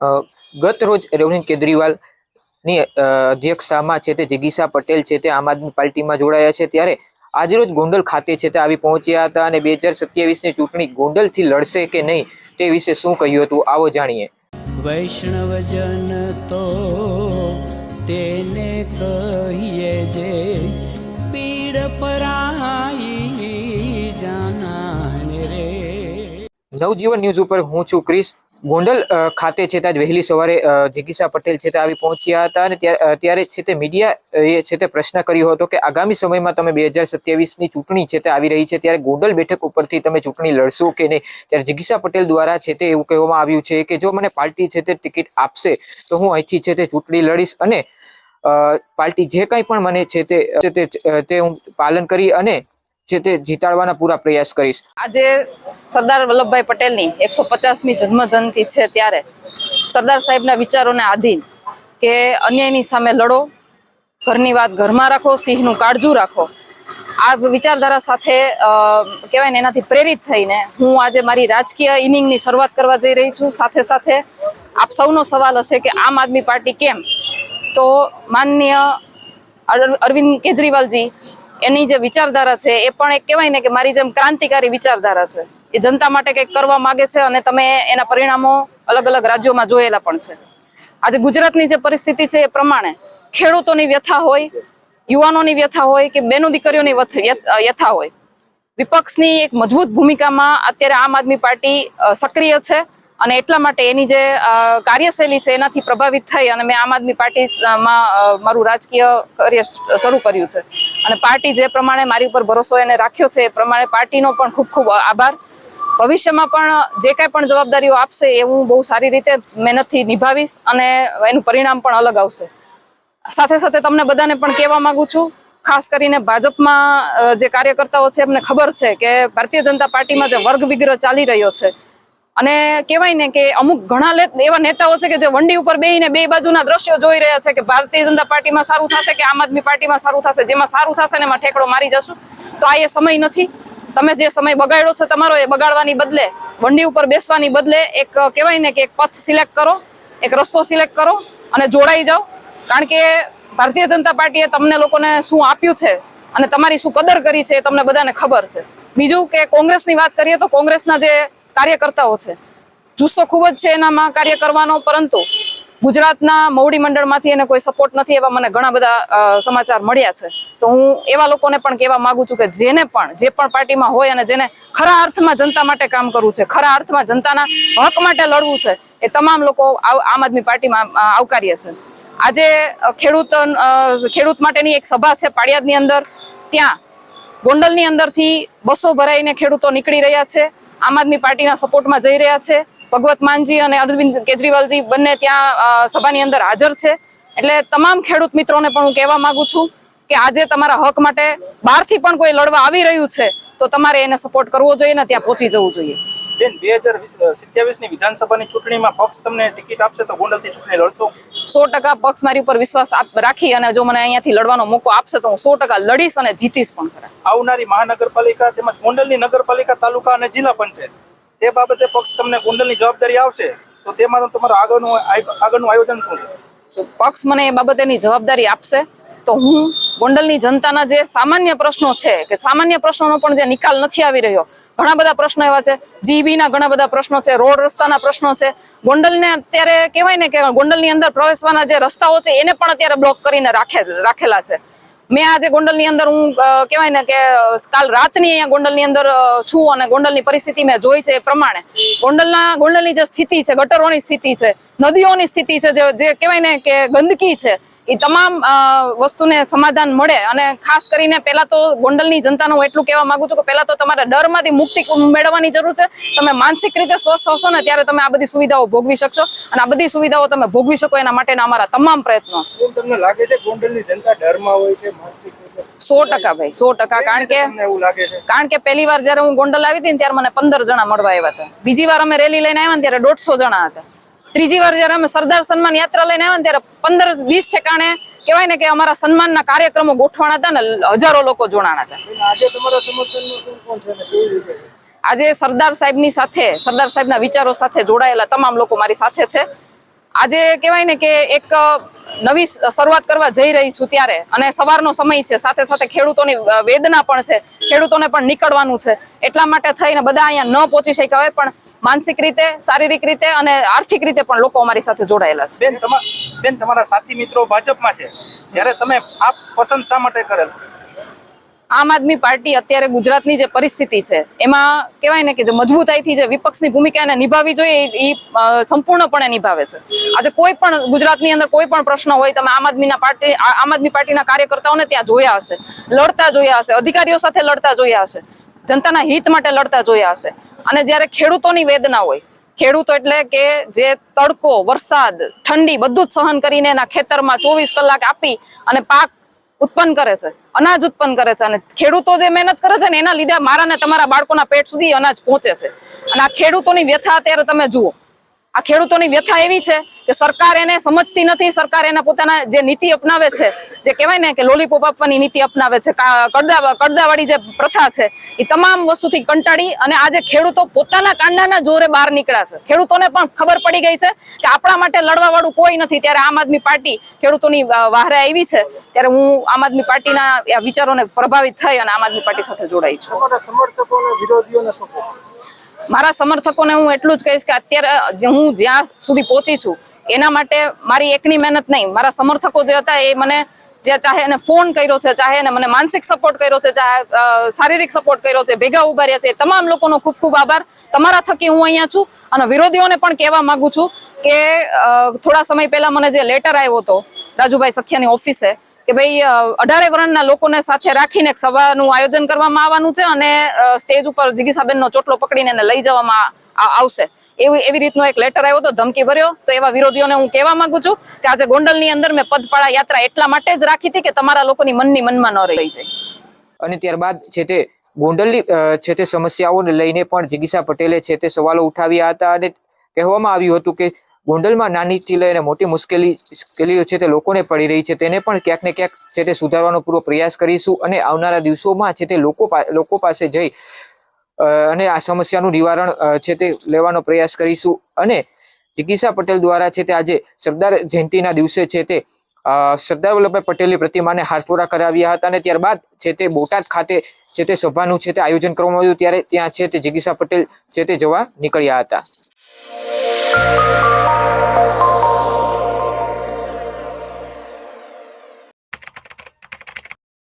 ગત રોજ અરવિંદ કેજરીવાલની અધ્યક્ષતામાં છે તે જિગીસા પટેલ છે તે આમ આદમી પાર્ટીમાં જોડાયા છે. ત્યારે આજરોજ ગોંડલ ખાતે છે તે આવી પહોંચ્યા હતા અને બે હજાર સત્યાવીસની ચૂંટણી ગોંડલથી લડશે કે નહીં તે વિશે શું કહ્યું હતું આવો જાણીએ. વૈષ્ણવજન તો તેને કહીએ જે પીડ પરાઈ નવજીવન ન્યૂઝ ઉપર હું છું ક્રિસ ગોંડલ ખાતે છે ત્યાં વહેલી સવારે જિગીસા પટેલ છે તે આવી પહોંચ્યા હતા અને ત્યાં- ત્યારે છે તે મીડિયા એ છે તે પ્રશ્ન કર્યો હતો કે આગામી સમયમાં તમે બે હજાર સત્યાવીસની ચૂંટણી છે તે આવી રહી છે ત્યારે ગોંડલ બેઠક ઉપરથી તમે ચૂંટણી લડશો કે નહીં? ત્યારે જિગીસા પટેલ દ્વારા છે તે એવું કહેવામાં આવ્યું છે કે જો મને પાર્ટી છે તે ટિકિટ આપશે, તો હું અહીંથી છે તે ચૂંટણી લડીશ અને પાર્ટી જે કંઈ પણ મને છે તે તે હું પાલન કરી અને છે તે જીતાડવાના પૂરા પ્રયાસ કરીશ. આજે સરદાર વલ્લભભાઈ પટેલની એકસો પચાસમી જન્મ જયંતિ છે ત્યારે. સરદાર સાહેબના વિચારોને આધીન કે અન્યાયની સામે લડો, ઘરની વાત ઘરમાં રાખો, સિંહનું કાળજું રાખો. આ વિચારધારા સાથે કહેવાય ને, એનાથી પ્રેરિત થઈને હું આજે મારી રાજકીય ઇનિંગની શરૂઆત કરવા જઈ રહી છું. સાથે સાથે આપ સૌનો સવાલ હશે કે આમ આદમી પાર્ટી કેમ? તો માનનીય અર- અરવિંદ કેજરીવાલજી એની જે વિચારધારા છે, એ પણ એક કહેવાય ને કે મારી જેમ ક્રાંતિકારી વિચારધારા છે. એ જનતા માટે કંઈક કરવા માગે છે અને તમે એના પરિણામો અલગ અલગ રાજ્યોમાં જોયેલા પણ છે. આજે ગુજરાતની જે પરિસ્થિતિ છે, એ પ્રમાણે ખેડૂતોની વ્યથા હોય, યુવાનોની વ્યથા હોય કે બેનો દીકરીઓની વ્યથા હોય, વિપક્ષની એક મજબૂત ભૂમિકામાં અત્યારે આમ આદમી પાર્ટી સક્રિય છે. અને એટલા માટે એની જે કાર્યશૈલી છે એનાથી પ્રભાવિત થઈ અને મેં આમ આદમી પાર્ટીમાં મારું રાજકીય કરિયર શરૂ કર્યું છે. અને પાર્ટી જે પ્રમાણે મારી ઉપર ભરોસો એને રાખ્યો છે એ પ્રમાણે પાર્ટીનો પણ ખૂબ ખૂબ આભાર. ભવિષ્યમાં પણ જે કાંઈ પણ જવાબદારીઓ આપશે એ હું બહુ સારી રીતે મહેનતથી નિભાવીશ અને એનું પરિણામ પણ અલગ આવશે. સાથે સાથે તમને બધાને પણ કહેવા માંગુ છું, ખાસ કરીને ભાજપમાં જે કાર્યકર્તાઓ છે એમને ખબર છે કે ભારતીય જનતા પાર્ટીમાં જે વર્ગ વિગ્રહ ચાલી રહ્યો છે અને કહેવાય ને કે અમુક ઘણા એવા નેતાઓ છે કે જે વંડી ઉપર બેહીને બે બાજુના દ્રશ્યો જોઈ રહ્યા છે કે ભારતીય જનતા પાર્ટીમાં સારું થશે કે આમ આદમી પાર્ટીમાં સારું થશે? જેમાં સારું થશે ને એમાં ઠેકડો મારી જશું? તો આ એ સમય નથી. તમે જે સમય બગાડ્યો છે તમારો એ બગાડવાની બદલે, વંડી ઉપર બેસવાની બદલે એક, કહેવાય ને કે એક પથ સિલેક્ટ કરો, એક રસ્તો સિલેક્ટ કરો અને જોડાઈ જાઓ. કારણ કે ભારતીય જનતા પાર્ટીએ તમને લોકોને શું આપ્યું છે અને તમારી શું કદર કરી છે એ તમને બધાને ખબર છે. બીજું કે કોંગ્રેસની વાત કરીએ તો કોંગ્રેસના જે કાર્યકર્તાઓ છે. જુસ્સો ખૂબ જ છે એનામાં કાર્ય કરવાનો, પરંતુ ગુજરાતના મવડી મંડળમાંથી એને કોઈ સપોર્ટ નથી એવા મને ઘણા બધા સમાચાર મળ્યા છે. તો હું એવા લોકોને પણ કહેવા માંગુ છું કે જેને પણ, જે પણ પાર્ટીમાં હોય અને જેને ખરા અર્થમાં જનતા માટે કામ કરવું છે, ખરા અર્થમાં જનતાના હક માટે લડવું છે, એ તમામ લોકો આમ આદમી પાર્ટીમાં આવકાર્ય છે. આજે ખેડૂત ખેડૂત માટેની એક સભા છે પાળિયાદની અંદર. ત્યાં ગોંડલની અંદરથી બસો ભરાઈને ખેડૂતો નીકળી રહ્યા છે. આમ આદમી પાર્ટીના સપોર્ટમાં જઈ રહ્યા છે. ભગવત માનજી અને અરવિંદ કેજરીવાલજી બંને ત્યાં સભાની અંદર હાજર છે. એટલે તમામ ખેડૂત મિત્રોને પણ હું કહેવા માંગુ છું કે આજે તમારા હક માટે બહારથી પણ કોઈ લડવા આવી રહ્યું છે, તો તમારે એને સપોર્ટ કરવો જોઈએ ને ત્યાં પહોંચી જવું જોઈએ. બેન, બે હજાર સિત્યાવીસની વિધાનસભાની ચૂંટણીમાં પક્ષ તમને ટિકિટ આપશે તો ગોંડલથી ચૂંટણી લડશો. સો ટકા પક્ષ મારી ઉપર વિશ્વાસ રાખી અને જો મને અહીંયાથી લડવાનો મોકો આપશે તો હું સો ટકા લડીશ અને જીતીશ પણ ખરા. આવનારી મહાનગરપાલિકા તેમજ ગોંડલની નગરપાલિકા તાલુકા અને જિલ્લા પંચાયત તે બાબતે પક્ષ તમને ગોંડલની જવાબદારી આવશે તો તેમાં તમારું આગળનું આગળનું આયોજન શું છે? તો પક્ષ મને એ બાબતેની જવાબદારી આપશે તો હું ગોંડલની જનતાના જે સામાન્ય પ્રશ્નો છે, કે સામાન્ય પ્રશ્નોનો પણ જે નિકાલ નથી આવી રહ્યો, ઘણા બધા પ્રશ્નો એવા છે, જીબીના ઘણા બધા પ્રશ્નો છે, રોડ રસ્તાના પ્રશ્નો છે. ગોંડલને અત્યારે કહેવાય ને કે ગોંડલની અંદર પ્રવેશવાના જે રસ્તાઓ છે, એને પણ અત્યારે બ્લોક કરીને રાખે, રાખેલા છે. મેં આજે ગોંડલની અંદર હું કહેવાય ને કે, કાલ રાતની અહીંયા ગોંડલની અંદર છું અને ગોંડલની પરિસ્થિતિ મેં જોઈ છે એ પ્રમાણે. ગોંડલના, ગોંડલની જે સ્થિતિ છે, ગટરોની સ્થિતિ છે, નદીઓની સ્થિતિ છે જે કહેવાય ને કે ગંદકી છે એ તમામ વસ્તુને સમાધાન મળે અને ખાસ કરીને પહેલા તો ગોંડલની જનતાનું હું એટલું કહેવા માંગુ છું કે પહેલા તો તમારે ડરમાંથી મુક્તિ મેળવવાની જરૂર છે. તમે માનસિક રીતે સ્વસ્થ હશો ને ત્યારે તમે આ બધી સુવિધાઓ ભોગવી શકશો અને આ બધી સુવિધાઓ તમે ભોગવી શકો એના માટેના અમારા તમામ પ્રયત્નો હશે. તમને લાગે છે ગોંડલની જનતા ડરમાં હોય છે માનસિક સો ટકા ભાઈ સો ટકા. કારણ કે છે? કારણ કે પહેલી વાર જ્યારે હું ગોંડલ આવી હતી ને ત્યારે મને પંદર જણા મળવા આવ્યા હતા. બીજી વાર અમે રેલી લઈને આવ્યા ને ત્યારે દોઢસો જણા હતા. ત્રીજી વાર જ્યારે અમે સરદાર સન્માન યાત્રા લઈને આવ્યા ત્યારે પંદર વીસ ઠેકાણે કહેવાય ને કે અમારા સન્માનના કાર્યક્રમો ગોઠવાના હતા ને હજારો લોકો જોડાણા હતા. આજે સરદાર સાહેબની સાથે સરદાર સાહેબના વિચારો સાથે જોડાયેલા તમામ લોકો મારી સાથે છે. આજે કહેવાય ને કે એક નવી શરૂઆત કરવા જઈ રહી છું ત્યારે અને સવારનો સમય છે સાથે સાથે ખેડૂતોની વેદના પણ છે ખેડૂતોને પણ નીકળવાનું છે. એટલા માટે થઈને બધા અહીંયા ન પહોંચી શક્યા હોય પણ માનસિક રીતે શારીરિક રીતે અને આર્થિક રીતે પણ લોકો અમારી સાથે જોડાયેલા છે. બેન તમારા બેન તમારા સાથી મિત્રો ભાજપમાં છે. જ્યારે તમે આ પસંદ શા માટે કરેલ? આમ આદમી પાર્ટી અત્યારે ગુજરાતની જે પરિસ્થિતિ છે એમાં કહેવાય ને કે જે મજબૂતાઈથી જે વિપક્ષની ભૂમિકાને નિભાવી જોઈએ એ સંપૂર્ણપણે નિભાવે છે. આજે કોઈ પણ ગુજરાતની અંદર કોઈ પણ પ્રશ્ન હોય તમે આમ આદમીના પાર્ટી આમ આદમી પાર્ટીના કાર્યકર્તાઓને ત્યાં જોયા હશે લડતા જોયા હશે અધિકારીઓ સાથે લડતા જોયા હશે જનતાના હિત માટે લડતા જોયા હશે. અને જ્યારે ખેડૂતોની વેદના હોય, ખેડૂતો એટલે કે જે તડકો, વરસાદ, ઠંડી બધું જ સહન કરીને એના ખેતરમાં ચોવીસ કલાક આપી અને પાક ઉત્પન્ન કરે છે, અનાજ ઉત્પન્ન કરે છે અને ખેડૂતો જે મહેનત કરે છે ને એના લીધે મારા ને તમારા બાળકોના પેટ સુધી અનાજ પહોંચે છે. અને આ ખેડૂતોની વ્યથા અત્યારે તમે જુઓ. આ ખેડૂતોની વ્યથા એવી છે કે સરકાર એને સમજતી નથી, સરકાર એના પોતાના જે નીતિ અપનાવે છે, જે કહેવાય ને કે લોલીપોપ આપવાની નીતિ અપનાવે છે કડદા, કડદાવાળી જે પ્રથા છે, એ તમામ વસ્તુથી કંટાળી અને આજે ખેડૂતો પોતાના કાંડાના જોરે બહાર નીકળ્યા છે. ખેડૂતોને પણ ખબર પડી ગઈ છે કે આપણા માટે લડવા વાળું કોઈ નથી. ત્યારે આમ આદમી પાર્ટી ખેડૂતોની વાહરે આવી છે. ત્યારે હું આમ આદમી પાર્ટીના વિચારોને પ્રભાવિત થઈ અને આમ આદમી પાર્ટી સાથે જોડાઈ છું. સમર્થકો વિરોધીઓને મારા સમર્થકોને હું એટલું જ કહીશ કે અત્યારે હું જ્યાં સુધી પહોંચી છું, એના માટે મારી એકની મહેનત નહીં. મારા સમર્થકો જે હતા એ મને જે ચાહે એને ફોન કર્યો છે, ચાહે એને મને માનસિક સપોર્ટ કર્યો છે, ચાહે શારીરિક સપોર્ટ કર્યો છે, ભેગા ઊભા રહ્યા છે તમામ લોકોનો ખૂબ ખૂબ આભાર. તમારા થકી હું અહીંયા છું અને વિરોધીઓને પણ કહેવા માંગુ છું કે થોડા સમય પહેલા મને જે લેટર આવ્યો હતો રાજુભાઈ સખિયાની ઓફિસે કે ભાઈ અઢારે વર્ણના લોકોને સાથે રાખીને સભાનું આયોજન કરવામાં આવવાનું છે અને સ્ટેજ ઉપર જિગીસાબેનનો ચોટલો પકડીને લઈ જવામાં આવશે. એવી એવી રીતનો એક લેટર આવ્યો હતો, ધમકી ભર્યો. તો એવા વિરોધીઓને હું કહેવા માંગુ છું કે આજે ગોંડલની અંદર મેં પદપાળા યાત્રા એટલા માટે જ રાખી હતી કે તમારા લોકોની મનની મનમાં ન રહી જાય. અને ત્યારબાદ છે તે ગોંડલની છે તે સમસ્યાઓને લઈને પણ જિગીસા પટેલે છે તે સવાલો ઉઠાવ્યા હતા અને કહેવામાં આવ્યું હતું કે ગોંડલમાં નાનીથી લઈને મોટી મુશ્કેલી મુશ્કેલીઓ છે તે લોકોને પડી રહી છે તેને પણ ક્યાંક ને ક્યાંક છે તે સુધારવાનો પૂરો પ્રયાસ કરીશું અને આવનારા દિવસોમાં છે તે લોકો લોકો પાસે જઈ અને આ સમસ્યાનું નિવારણ છે તે લેવાનો પ્રયાસ કરીશું અને જિગીસા પટેલ દ્વારા છે તે આજે સરદાર જયંતિના દિવસે છે તે સરદાર વલ્લભભાઈ પટેલની પ્રતિમાને હાથપોરા કરાવ્યા હતા અને ત્યારબાદ છે તે બોટાદ ખાતે છે તે સભાનું છે તે આયોજન કરવામાં આવ્યું ત્યારે ત્યાં છે તે જિગીસા પટેલ છે તે જવા નીકળ્યા હતા